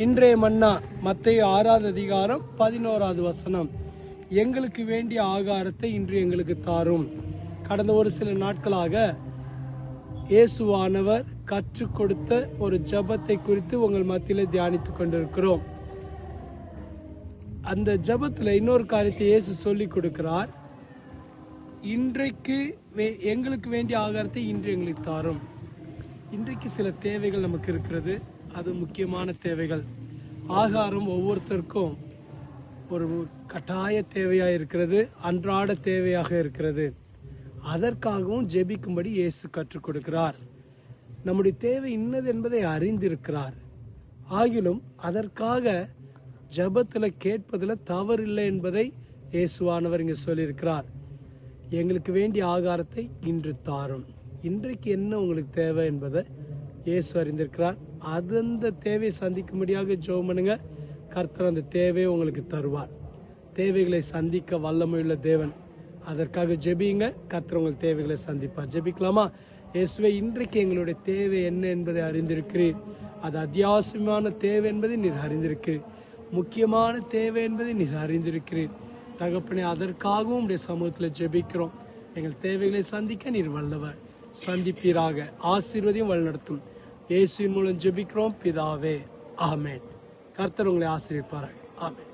இன்றைய மன்னா மத்திய ஆறாவது அதிகாரம் பதினோராவது வசனம். எங்களுக்கு வேண்டிய ஆகாரத்தை இன்று எங்களுக்கு தாரும். கடந்த ஒரு சில நாட்களாக இயேசுவானவர் கற்றுக் கொடுத்த ஒரு ஜெபத்தை குறித்து உங்கள் மத்தியில் தியானித்துக் கொண்டிருக்கிறோம். அந்த ஜபத்தில் இன்னொரு காரியத்தை இயேசு சொல்லி கொடுக்கிறார். இன்றைக்கு வே- எங்களுக்கு வேண்டிய ஆகாரத்தை இன்று எங்களுக்கு தாரும். இன்றைக்கு சில தேவைகள் நமக்கு இருக்கிறது. அது முக்கியமான தேவைகள். ஆகாரம் ஒவ்வொருத்தருக்கும் ஒரு கட்டாய தேவையாக இருக்கிறது அன்றாட தேவையாக இருக்கிறது. அதற்காகவும் ஜெபிக்கும்படி இயேசு கற்றுக் கொடுக்கிறார். நம்முடைய தேவை இன்னது என்பதை அறிந்திருக்கிறார். ஆகிலும் அதற்காக ஜெபத்தில் கேட்பதில் தவறில்லை என்பதை இயேசுவானவர் இங்கே சொல்லியிருக்கிறார். எங்களுக்கு வேண்டிய ஆகாரத்தை இன்று தாரும். இன்றைக்கு என்ன உங்களுக்கு தேவை என்பதை இயேசு அறிந்திருக்கிறார். அது அந்த தேவையை சந்திக்கும்படியாக ஜெபம் பண்ணுங்க. கர்த்தர் அந்த தேவையை உங்களுக்கு தருவார். தேவைகளை சந்திக்க வல்லமையுள்ள தேவன். அதற்காக ஜெபிங்க கர்த்தர் உங்கள் தேவைகளை சந்திப்பார். ஜெபிக்கலாமா? இயேசுவே இன்றைக்கு எங்களுடைய தேவை என்ன என்பதை அறிந்திருக்கிறீர். அது அத்தியாவசியமான தேவை என்பதை நீர் அறிந்திருக்கிறீர். முக்கியமான தேவை என்பதை நீர் அறிந்திருக்கிறீர். தகப்பனே அதற்காகவும் உடைய சமூகத்தில் ஜெபிக்கிறோம். எங்கள் தேவைகளை சந்திக்க நீர் வல்லவர். சந்திப்பீராக. ஆசீர்வதியும் வழிநடத்தும். இயேசுவின் மூலம் ஜெபிக்கிறோம். பிதாவே. ஆமேன். கர்த்தர் உங்களை ஆசிரியப்பார்கள் ஆமேன்.